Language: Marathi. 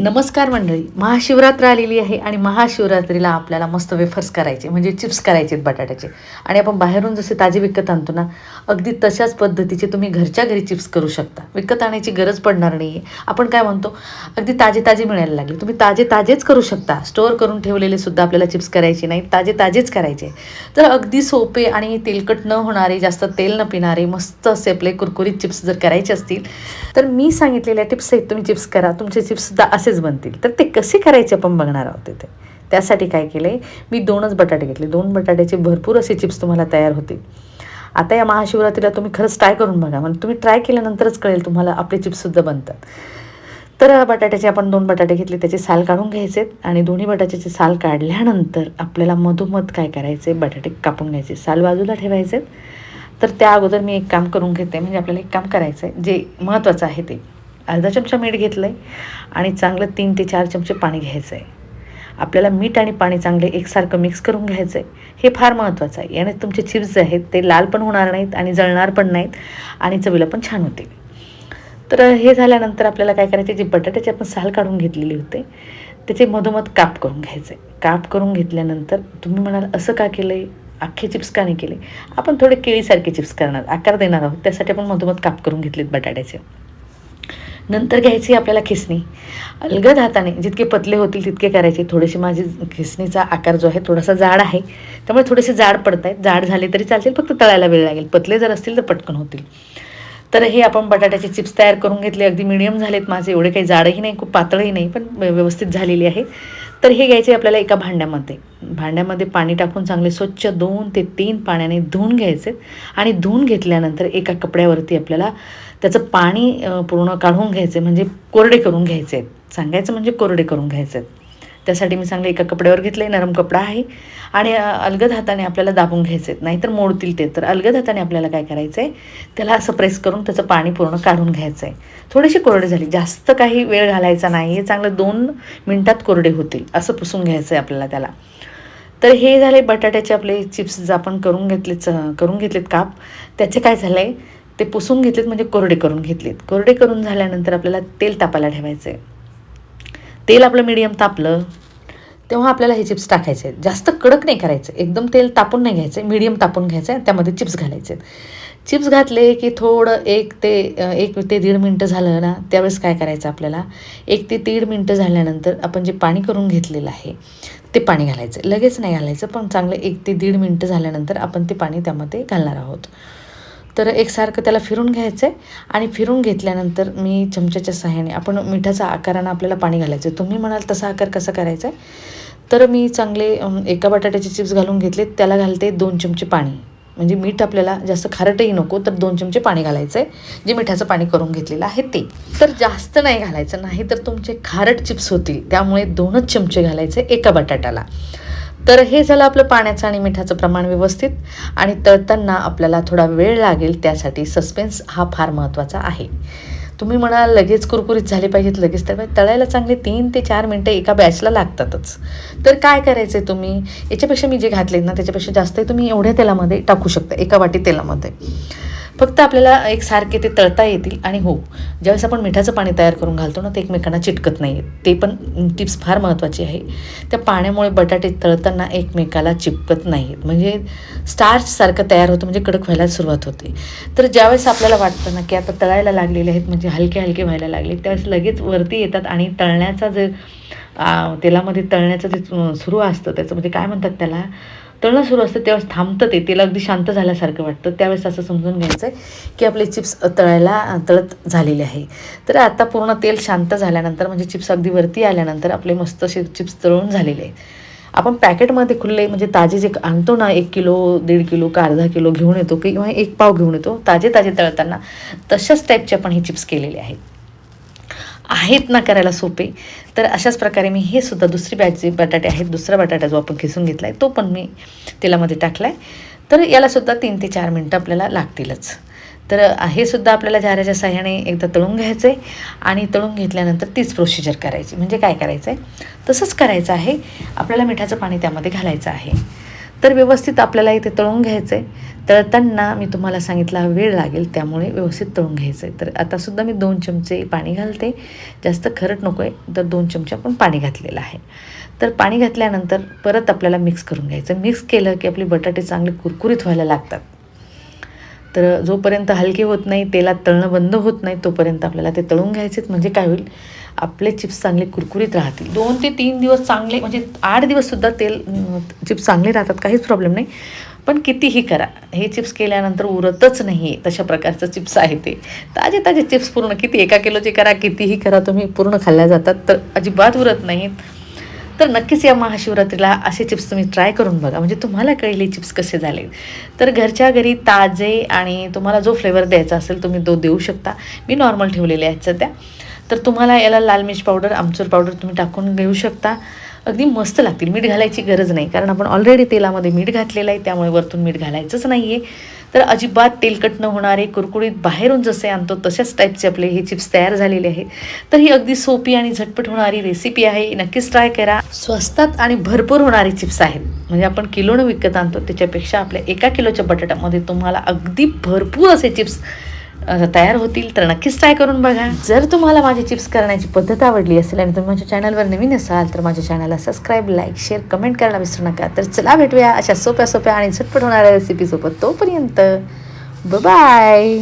नमस्कार मंडळी महाशिवरात्र आलेली आहे आणि महाशिवरात्रीला आपल्याला मस्त वेफर्स करायचे म्हणजे चिप्स करायचे आहेत बटाट्याचे. आणि आपण बाहेरून जसे ताजे विकत आणतो ना अगदी तशाच पद्धतीचे तुम्ही घरच्या घरी चिप्स करू शकता. विकत आणायची गरज पडणार नाही आहे आपण काय म्हणतो अगदी ताजे ताजे मिळायला लागले. तुम्ही ताजे ताजेच करू शकता. स्टोअर करून ठेवलेले सुद्धा आपल्याला चिप्स करायचे नाही ताजे ताजेच करायचे तर अगदी सोपे आणि तेलकट न होणारे जास्त तेल न पिणारे मस्त असे आपले कुरकुरीत चिप्स जर करायचे असतील तर मी सांगितलेल्या टिप्स आहेत. तुम्ही चिप्स करा. तुमचे चिप्ससुद्धा असेच बनतील. तर ते कसे करायचे आपण बघणार आहोत तिथे? त्यासाठी काय केलं आहे मी दोनच बटाटे घेतले. दोन बटाट्याचे भरपूर असे चिप्स तुम्हाला तयार होतील. आता या महाशिवरात्रीला तुम्ही खरंच ट्राय करून बघा. म्हणजे तुम्ही ट्राय केल्यानंतरच कळेल तुम्हाला आपले चिप्ससुद्धा बनतात. तर बटाट्याचे आपण दोन बटाटे घेतले. त्याचे साल काढून घ्यायचे आणि दोन्ही बटाट्याचे साल काढल्यानंतर आपल्याला मधोमध काय करायचे? बटाटे कापून घ्यायचे. साल बाजूला ठेवायचे. तर त्या अगोदर मी एक काम करून घेते. म्हणजे आपल्याला एक काम करायचं आहे जे महत्त्वाचं आहे ते. अर्धा चमचा मीठ घेतलं आहे आणि चांगलं तीन ते चार चमचे पाणी घ्यायचं आहे आपल्याला मीठ आणि पाणी चांगले एकसारखं मिक्स करून घ्यायचं आहे हे फार महत्त्वाचं आहे. याने तुमचे चिप्स जे आहेत ते लाल पण होणार नाहीत आणि जळणार पण नाहीत आणि चवीला पण छान होतील. तर हे झाल्यानंतर आपल्याला काय करायचे जे बटाट्याची आपण साल काढून घेतलेली होते त्याचे मधोमध काप करून घ्यायचे काप करून घेतल्यानंतर तुम्ही म्हणाल असं का केलं आहे अख्खे चिप्स का नाही केले? आपण थोडे केळीसारखे चिप्स करणार आकार देणार आहोत. त्यासाठी आपण मधोमध काप करून घेतलेत बटाट्याचे. नंतर घ्यायची आपल्याला खिसणी. अलगद हाताने जितके पतले होतील तितके करायचे. थोडेसे माझे खिसणीचा आकार जो आहे थोडासा जाड आहे. त्यामुळे थोडेसे जाड पडत आहेत. जाड झाले तरी चालतील फक्त तळायला वेळ लागेल. पतले जर असतील तर पटकन होतील. तर हे आपण बटाट्याचे चिप्स तयार करून घेतले. अगदी मिडियम झालेत माझे. एवढे काही जाडही नाही खूप पातळही नाही पण व्यवस्थित झालेली आहे. तर हे घ्यायचे आपल्याला एका भांड्यामध्ये. भांड्यामध्ये पाणी टाकून चांगले स्वच्छ दोन ते तीन पाण्याने धुवून घ्यायचे आणि धुवून घेतल्यानंतर एका कपड्यावरती आपल्याला त्याचं पाणी पूर्ण काढून घ्यायचे म्हणजे कोरडे करून घ्यायचे. आहेत सांगायचं म्हणजे कोरडे करून घ्यायचे. आहेत त्यासाठी मी चांगलं एका कपड्यावर घेतलं आहे नरम कपडा आहे. आणि अलगद हाताने आपल्याला दाबून घ्यायचे आहेत. नाहीतर मोडतील ते. तर अलगद हाताने आपल्याला काय करायचं आहे त्याला असं प्रेस करून त्याचं पाणी पूर्ण काढून घ्यायचं आहे थोडीशी कोरडे झाली. जास्त काही वेळ घालायचा नाही हे चांगलं दोन मिनटात कोरडे होतील. असं पुसून घ्यायचं आहे आपल्याला त्याला. तर हे झाले बटाट्याचे आपले चिप्स आपण करून घेतलेत करून घेतलेत काप. त्याचे काय झालं? आहे ते पुसून घेतलेत म्हणजे कोरडे करून घेतलेत. कोरडे करून झाल्यानंतर आपल्याला तेल तापायला ठेवायचं आहे तेल आपलं मीडियम तापलं तेव्हा आपल्याला हे चिप्स टाकायचे. आहेत जास्त कडक नाही करायचं. एकदम तेल तापून नाही घ्यायचं. मीडियम तापून घ्यायचं आहे त्यामध्ये चिप्स घालायचे. आहेत चिप्स घातले की थोडं एक ते एक ते दीड मिनटं झालं ना त्यावेळेस काय करायचं आपल्याला? एक ते दीड मिनटं झाल्यानंतर आपण जे पाणी करून घेतलेलं आहे ते पाणी घालायचं. लगेच नाही घालायचं पण चांगलं एक ते दीड मिनटं झाल्यानंतर आपण ते पाणी त्यामध्ये घालणार आहोत. तर एकसारखं त्याला फिरून घ्यायचं आहे आणि फिरून घेतल्यानंतर मी चमच्याच्या सहाय्याने आपण मिठाचा आकारानं आपल्याला पाणी घालायचं आहे तुम्ही म्हणाल तसा आकार कसा करायचा आहे तर मी चांगले एका बटाट्याचे चिप्स घालून घेतले. त्याला घालते दोन चमचे पाणी. म्हणजे मीठ आपल्याला जास्त खारटही नको तर दोन चमचे पाणी घालायचं आहे जे मिठाचं पाणी करून घेतलेलं आहे ते. तर जास्त नाही घालायचं नाही तर तुमचे खारट चिप्स होतील. त्यामुळे दोनच चमचे घालायचे एका बटाट्याला. तर हे झालं आपलं पाण्याचं आणि मिठाचं प्रमाण व्यवस्थित आणि तळताना आपल्याला थोडा वेळ लागेल त्यासाठी सस्पेन्स हा फार महत्त्वाचा आहे. तुम्ही म्हणाल लगेच कुरकुरीत झाले पाहिजेत लगेच तर तळायला चांगले तीन ते चार मिनटं एका बॅचला लागतातच. तर काय करायचं आहे तुम्ही? याच्यापेक्षा मी जे घातले ना त्याच्यापेक्षा जास्त तुम्ही एवढ्या तेलामध्ये टाकू शकता एका वाटी तेलामध्ये. फक्त आपल्याला एक सारखे ते तळता येतील आणि हो ज्यावेळेस आपण मिठाचं पाणी तयार करून घालतो ना ते एकमेकांना चिटकत नाही ते पण टिप्स फार महत्त्वाची आहे. त्या पाण्यामुळे बटाटे तळताना एकमेकाला चिपकत नाहीत म्हणजे स्टार्चसारखं तयार होतं म्हणजे कडक व्हायला सुरुवात होते. तर ज्यावेळेस आपल्याला वाटतं ना की आता तळायला लागलेले आहेत म्हणजे हलके हलके व्हायला लागले त्यावेळेस लगेच वरती येतात आणि तळण्याचा जे तेलामध्ये तळण्याचं जे सुरू असतं त्याचं म्हणजे काय म्हणतात त्याला? तळणं सुरू असतं त्यावेळेस थांबतं ते. तेल अगदी शांत झाल्यासारखं वाटतं. त्यावेळेस असं समजून घ्यायचं आहे की आपले चिप्स तळायला तळत झालेले आहे. तर आता पूर्ण तेल शांत झाल्यानंतर म्हणजे चिप्स अगदी वरती आल्यानंतर आपले मस्त असे चिप्स तळून झालेले आहेत आपण पॅकेटमध्ये खुल्ले म्हणजे ताजे जे आणतो ना एक किलो दीड किलो का अर्धा किलो घेऊन येतो किंवा एक पाव घेऊन येतो ताजे ताजे तळताना तशाच टाईपचे आपण हे चिप्स केलेले आहेत. आहेत ना करायला सोपे तर अशाच प्रकारे मी हे सुद्धा दुसरी बॅच जे बटाटे आहेत दुसरा बटाटा जो आपण खिसून घेतला आहे तो पण मी तेलामध्ये टाकला आहे तर यालासुद्धा तीन ते चार मिनटं आपल्याला लागतीलच. तर हे सुद्धा आपल्याला झाऱ्याच्या साह्याने एकदा तळून घ्यायचं आहे आणि तळून घेतल्यानंतर तीच प्रोसिजर करायची. म्हणजे काय करायचं आहे तसंच करायचं आहे. आपल्याला मिठाचं पाणी त्यामध्ये घालायचं आहे. तर व्यवस्थित आपल्याला इथे तळून घ्यायचं आहे तळताना मी तुम्हाला सांगितला वेळ लागेल त्यामुळे व्यवस्थित तळून घ्यायचं आहे तर आतासुद्धा मी दोन चमचे पाणी घालते. जास्त खरट नको आहे तर दोन चमचे आपण पाणी घातलेलं आहे. तर पाणी घातल्यानंतर परत आपल्याला मिक्स करून घ्यायचं. मिक्स केलं की आपले बटाटे चांगले कुरकुरीत व्हायला लागतात. तर जोपर्यंत हलके होत नाही तेलात तळणं बंद होत नाही तोपर्यंत आपल्याला ते तळून घ्यायचेच म्हणजे काय होईल? आपले चिप्स चांगले कुरकुरीत राहतील. दोन ते तीन दिवस चांगले म्हणजे आठ दिवससुद्धा तेल चिप्स चांगले राहतात काहीच प्रॉब्लेम नाही. पण कितीही करा. हे चिप्स केल्यानंतर उरतच नाही आहे तशा प्रकारचं चिप्स आहे ते. ताजे ताजे चिप्स पूर्ण किती एका किलोचे करा कितीही करा तुम्ही पूर्ण खाल्ल्या जातात तर अजिबात उरत नाहीत. तर नक्कीच या महाशिवरात्रीला असे चिप्स तुम्ही ट्राय करून बघा. म्हणजे तुम्हाला कळले चिप्स कसे झाले तर घरच्या घरी ताजे आणि तुम्हाला जो फ्लेवर द्यायचा असेल तुम्ही तो देऊ शकता. मी नॉर्मल ठेवलेले आहेत सध्या. तर तुम्हाला याला लाल मिर्च पावडर आमचूर पावडर तुम्ही टाकून घेऊ शकता. अगदी मस्त लागतील. मीठ घालायची गरज नाही. कारण आपण ऑलरेडी तेलामध्ये मीठ घातलेलं आहे. त्यामुळे वरतून मीठ घालायचंच नाही आहे तर अजिबात तेलकट न होणारे कुरकुरीत बाहेरून जसे आणतो तशाच टाईपचे आपले हे चिप्स तयार झालेले आहेत. तर ही अगदी सोपी आणि झटपट होणारी रेसिपी आहे. नक्कीच ट्राय करा. स्वस्तात आणि भरपूर होणारे चिप्स आहेत. म्हणजे आपण किलोनं विकत आणतो. त्याच्यापेक्षा आपल्या एका किलोच्या बटाट्यामध्ये तुम्हाला अगदी भरपूर असे चिप्स तयार होतील तर नक्कीच ट्राय करून बघा. जर तुम्हाला माझी चिप्स करण्याची पद्धत आवडली असेल आणि तुम्ही माझ्या चॅनलवर नवीन असाल तर माझ्या चॅनलला सबस्क्राईब लाईक शेअर कमेंट करायला विसरू नका. तर चला भेटूया अशा सोप्या सोप्या आणि झटपट होणाऱ्या रेसिपीसोबत तोपर्यंत बाय